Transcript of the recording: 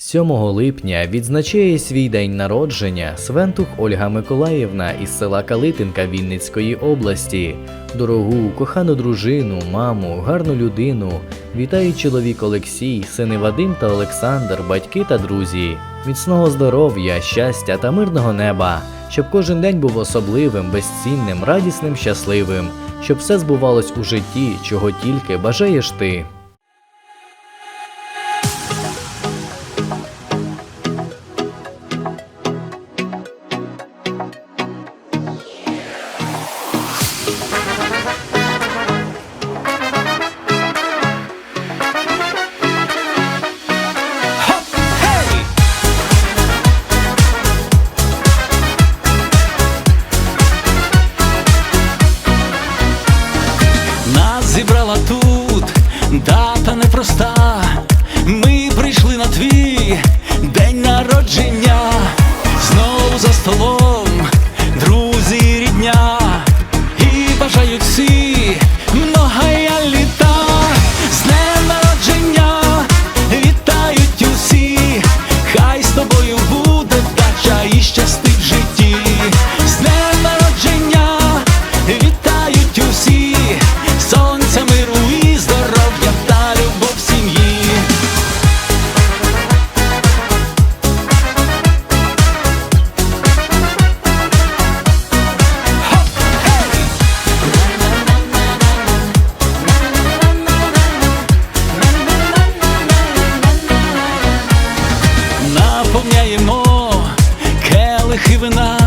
7 липня відзначає свій день народження Свентух Ольга Миколаївна із села Калитинка Вінницької області. Дорогу, кохану дружину, маму, гарну людину. Вітає чоловік Олексій, сини Вадим та Олександр, батьки та друзі. Міцного здоров'я, щастя та мирного неба, щоб кожен день був особливим, безцінним, радісним, щасливим, щоб все збувалось у житті, чого тільки бажаєш ти. Зібрала тут дата непроста. Ми прийшли на твій Наповняємо келихи вина